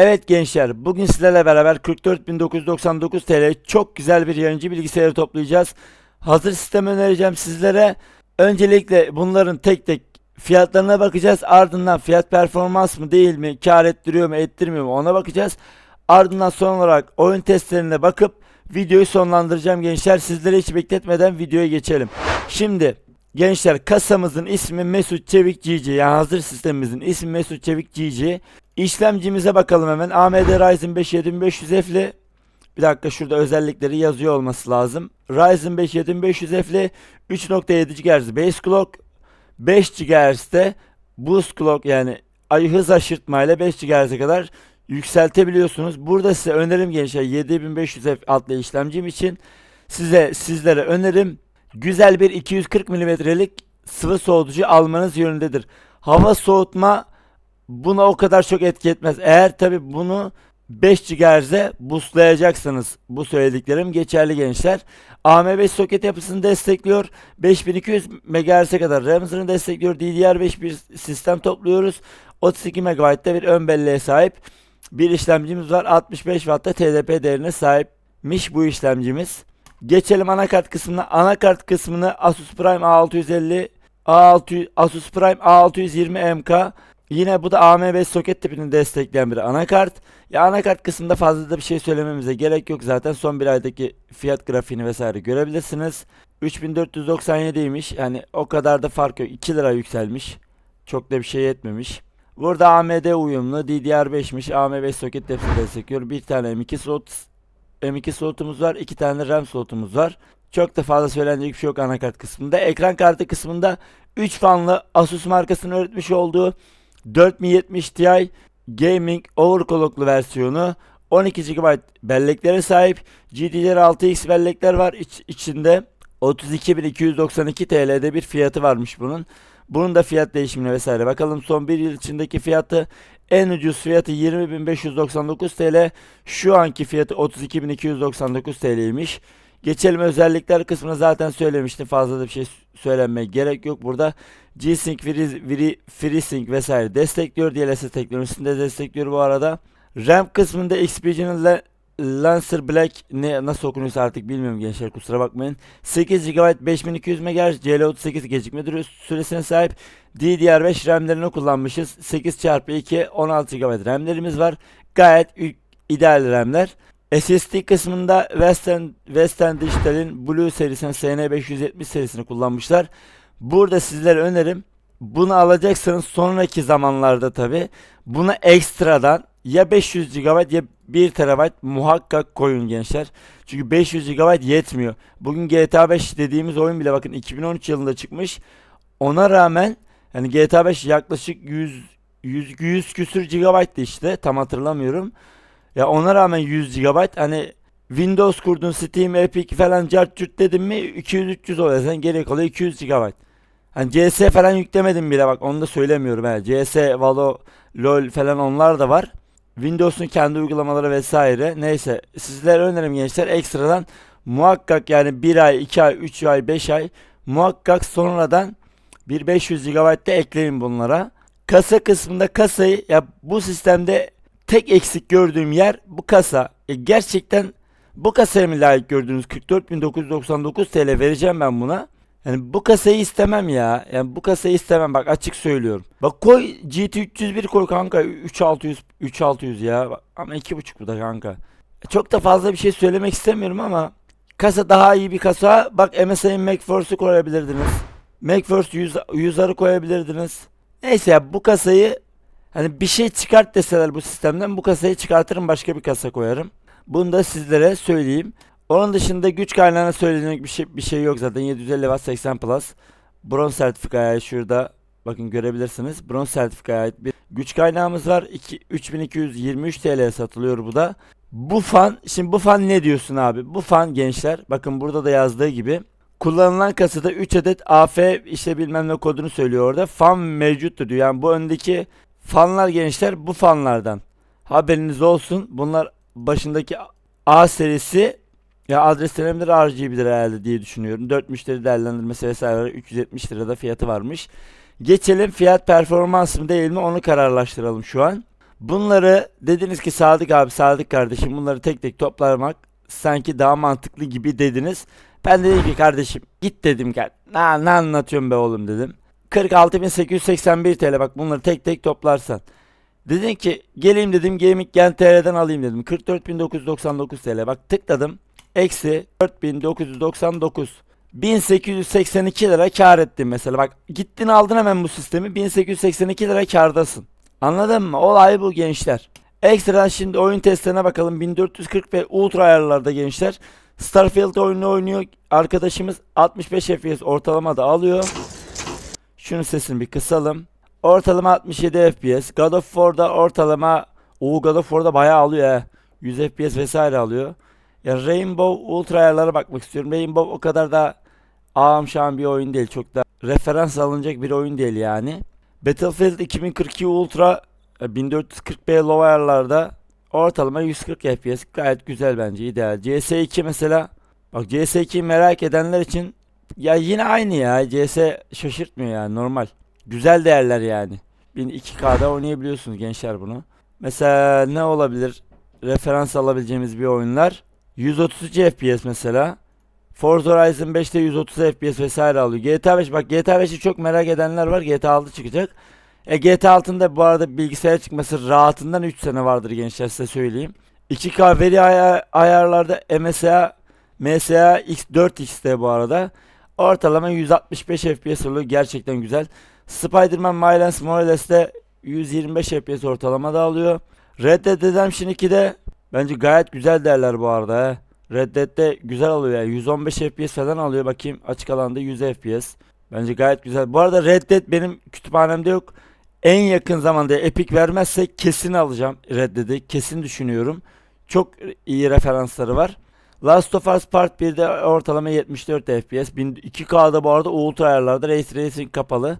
Evet gençler bugün sizlerle beraber 44.999 TL çok güzel bir yayıncı bilgisayarı toplayacağız. Hazır sistem önereceğim sizlere. Öncelikle bunların tek tek fiyatlarına bakacağız. Ardından fiyat performans mı değil mi, kar ettiriyor mu ettirmiyor mu ona bakacağız. Ardından son olarak oyun testlerine bakıp videoyu sonlandıracağım gençler. Sizleri hiç bekletmeden videoya geçelim. Şimdi gençler kasamızın ismi Mesut Çevik GG yani hazır sistemimizin ismi Mesut Çevik GG. İşlemcimize bakalım hemen. AMD Ryzen 5 7500F'li bir dakika şurada özellikleri yazıyor olması lazım. Ryzen 5 7500F'li 3.7 GHz base clock 5 GHz'de boost clock yani ay hız aşırtmayla 5 GHz'e kadar yükseltebiliyorsunuz. Burada size önerim gençler 7500F adlı işlemcim için size sizlere önerim güzel bir 240 mm'lik sıvı soğutucu almanız yönündedir. Hava soğutma buna o kadar çok etki etmez. Eğer tabi bunu 5 GHz'e boostlayacaksınız. Bu söylediklerim geçerli gençler. AM5 soket yapısını destekliyor. 5200 MHz'e kadar RAM hızını destekliyor. DDR5 bir sistem topluyoruz. 32 MB'da bir ön belleğe sahip bir işlemcimiz var. 65 Watt'ta TDP değerine sahipmiş bu işlemcimiz. Geçelim anakart kısmına. Anakart kısmını Asus Prime A650 A600 Asus Prime A620 MK Yine bu da AM5 soket tipini destekleyen bir anakart. Ya anakart kısmında fazla da bir şey söylememize gerek yok zaten. Son bir aydaki fiyat grafiğini vesaire görebilirsiniz. 3497'ymiş. Yani o kadar da fark yok. 2 lira yükselmiş. Çok da bir şey yetmemiş. Burada AMD uyumlu DDR5'miş. AM5 soket hepsini destekliyor. Bir tane M2 slot M2 slotumuz var. iki tane RAM slotumuz var. Çok da fazla söylenecek bir şey yok anakart kısmında. Ekran kartı kısmında 3 fanlı Asus markasının üretmiş olduğu 4070 Ti Gaming overclocklu versiyonu 12 GB belleklere sahip GDDR6X bellekler var İç, içinde 32.292 TL'de bir fiyatı varmış bunun. Bunun da fiyat değişimine vesaire bakalım son bir yıl içindeki fiyatı en ucuz fiyatı 20.599 TL şu anki fiyatı 32.299 TL'ymiş. Geçelim özellikler kısmına zaten söylemiştim. Fazla da bir şey söylenmeye gerek yok burada. G-Sync, Free, FreeSync vesaire destekliyor. DLSS teknolojisini de destekliyor bu arada. RAM kısmında XPG'nin Lancer Black ne nasıl okunuyorsa artık bilmiyorum gençler kusura bakmayın. 8 GB 5200 MHz CL38 gecikme süresine sahip DDR5 RAM'lerini kullanmışız. 8 x 2 16 GB RAM'lerimiz var. Gayet ideal RAM'ler. SSD kısmında Western, Western Digital'in Blue serisinin SN570 serisini kullanmışlar. Burada sizlere önerim bunu alacaksanız sonraki zamanlarda tabi buna ekstradan ya 500 GB ya 1 TB muhakkak koyun gençler. Çünkü 500 GB yetmiyor. Bugün GTA 5 dediğimiz oyun bile bakın 2013 yılında çıkmış. Ona rağmen yani GTA 5 yaklaşık 100 100 100 küsür GB'tı işte tam hatırlamıyorum. Ya ona rağmen 100 GB hani Windows kurdun Steam, Epic falan cart cürt dedim mi 200-300 oluyor. Sen geri kalıyor 200 GB. Hani CS falan yüklemedim bile bak onu da söylemiyorum he. CS, Valo, LoL falan onlar da var. Windows'un kendi uygulamaları vesaire. Neyse sizlere önerim gençler ekstradan muhakkak yani 1 ay, 2 ay, 3 ay, 5 ay muhakkak sonradan bir 500 GB de ekleyin bunlara. Kasa kısmında kasayı ya bu sistemde tek eksik gördüğüm yer bu kasa. E gerçekten bu kasaya mı layık gördüğünüz 44.999 TL vereceğim ben buna. Yani bu kasayı istemem ya. Yani bu kasayı istemem bak açık söylüyorum. Bak koy GT 301 koy kanka 3600 3600 ya. Ama 2.5 bu da kanka. Çok da fazla bir şey söylemek istemiyorum ama kasa daha iyi bir kasa. Bak MSI'nin MacForce'u koyabilirdiniz. MacForce 100 100'ları koyabilirdiniz. Neyse ya bu kasayı Hani bir şey çıkart deseler bu sistemden bu kasayı çıkartırım başka bir kasa koyarım. Bunu da sizlere söyleyeyim. Onun dışında güç kaynağına söylenecek bir şey bir şey yok zaten 750 watt 80 plus. Bronz sertifikaya şurada bakın görebilirsiniz. Bronz sertifikaya ait bir güç kaynağımız var. 2, 3223 TL satılıyor bu da. Bu fan şimdi bu fan ne diyorsun abi? Bu fan gençler bakın burada da yazdığı gibi kullanılan kasada 3 adet AF işte bilmem ne kodunu söylüyor orada. Fan mevcuttur diyor. Yani bu öndeki Fanlar gençler bu fanlardan. Haberiniz olsun. Bunlar başındaki A serisi ya adreslenebilir RGB'dir herhalde diye düşünüyorum. 4 müşteri değerlendirmesi vesaire 370 lirada fiyatı varmış. Geçelim fiyat performans mı değil mi onu kararlaştıralım şu an. Bunları dediniz ki Sadık abi Sadık kardeşim bunları tek tek toplamak sanki daha mantıklı gibi dediniz. Ben de dedim ki kardeşim git dedim gel. Ne, ne anlatıyorsun be oğlum dedim. 46.881 TL bak bunları tek tek toplarsan. Dedin ki geleyim dedim Gaming Gen TR'den alayım dedim. 44.999 TL bak tıkladım. Eksi 4.999. 1882 lira kar ettim mesela. Bak gittin aldın hemen bu sistemi 1882 lira kardasın. Anladın mı? Olay bu gençler. Ekstradan şimdi oyun testlerine bakalım. 1440 ve ultra ayarlarda gençler. Starfield oyununu oynuyor. Arkadaşımız 65 FPS ortalama da alıyor. Şunun sesini bir kısalım. Ortalama 67 FPS. God of War'da ortalama o God of War'da bayağı alıyor he. 100 FPS vesaire alıyor. Ya Rainbow Ultra ayarlara bakmak istiyorum. Rainbow o kadar da ağam şahım bir oyun değil. Çok da referans alınacak bir oyun değil yani. Battlefield 2042 Ultra e, 1440p low ayarlarda ortalama 140 FPS gayet güzel bence ideal. CS2 mesela bak CS2'yi merak edenler için ya yine aynı ya CS şaşırtmıyor yani normal. Güzel değerler yani. 1002K'da oynayabiliyorsunuz gençler bunu. Mesela ne olabilir? Referans alabileceğimiz bir oyunlar. 133 FPS mesela. Forza Horizon 5'te 130 FPS vesaire alıyor. GTA 5 bak GTA 5'i çok merak edenler var. GTA 6 çıkacak. E GTA 6'ın da bu arada bilgisayara çıkması rahatından 3 sene vardır gençler size söyleyeyim. 2K veri aya- ayarlarda MSA MSA X4X'te bu arada. Ortalama 165 FPS oluyor. Gerçekten güzel. Spider-Man Miles Morales'te 125 FPS ortalama da alıyor. Red Dead Redemption 2'de bence gayet güzel değerler bu arada he. Red Dead'de güzel alıyor yani 115 FPS falan alıyor bakayım açık alanda 100 FPS. Bence gayet güzel. Bu arada Red Dead benim kütüphanemde yok. En yakın zamanda Epic vermezse kesin alacağım Red Dead'i. Kesin düşünüyorum. Çok iyi referansları var. Last of Us Part 1'de ortalama 74 FPS. 2K'da bu arada ultra ayarlarda Ray Tracing kapalı.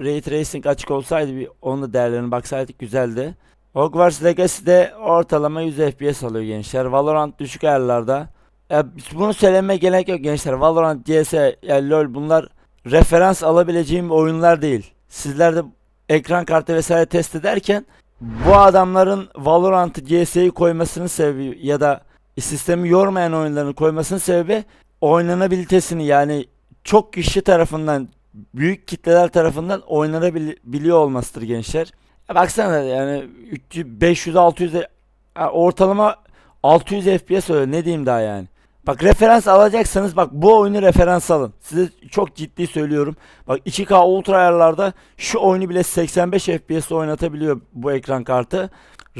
Ray Tracing açık olsaydı bir onun da değerlerine baksaydık güzeldi. Hogwarts Legacy'de ortalama 100 FPS alıyor gençler. Valorant düşük ayarlarda. Ya bunu söylemeye gerek yok gençler. Valorant, CS, ya LoL bunlar referans alabileceğim oyunlar değil. Sizler de ekran kartı vesaire test ederken bu adamların Valorant'ı CS'yi koymasının sebebi ya da sistemi yormayan oyunlarını koymasının sebebi oynanabilitesini yani çok kişi tarafından büyük kitleler tarafından oynanabiliyor olmasıdır gençler. Baksana yani 300 500 600 e- ha, ortalama 600 FPS oluyor ne diyeyim daha yani. Bak referans alacaksanız bak bu oyunu referans alın. Size çok ciddi söylüyorum. Bak 2K ultra ayarlarda şu oyunu bile 85 FPS oynatabiliyor bu ekran kartı.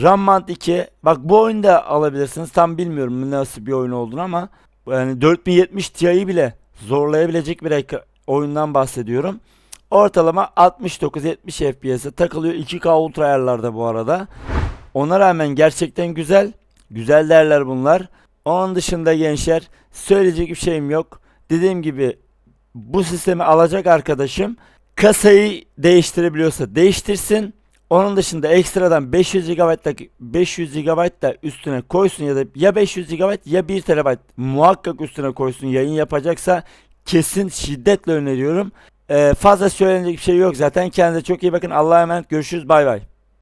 RAM Band 2 bak bu oyunu da alabilirsiniz. Tam bilmiyorum nasıl bir oyun olduğunu ama yani 4070 Ti'yi bile zorlayabilecek bir oyundan bahsediyorum. Ortalama 69-70 FPS'e takılıyor 2K ultra ayarlarda bu arada. Ona rağmen gerçekten güzel. Güzel değerler bunlar. Onun dışında gençler söyleyecek bir şeyim yok. Dediğim gibi bu sistemi alacak arkadaşım kasayı değiştirebiliyorsa değiştirsin. Onun dışında ekstradan 500 GB'lık 500 GB da üstüne koysun ya da ya 500 GB ya 1 TB muhakkak üstüne koysun yayın yapacaksa kesin şiddetle öneriyorum. Ee, fazla söylenecek bir şey yok zaten. Kendinize çok iyi bakın. Allah'a emanet. Görüşürüz. Bay bay.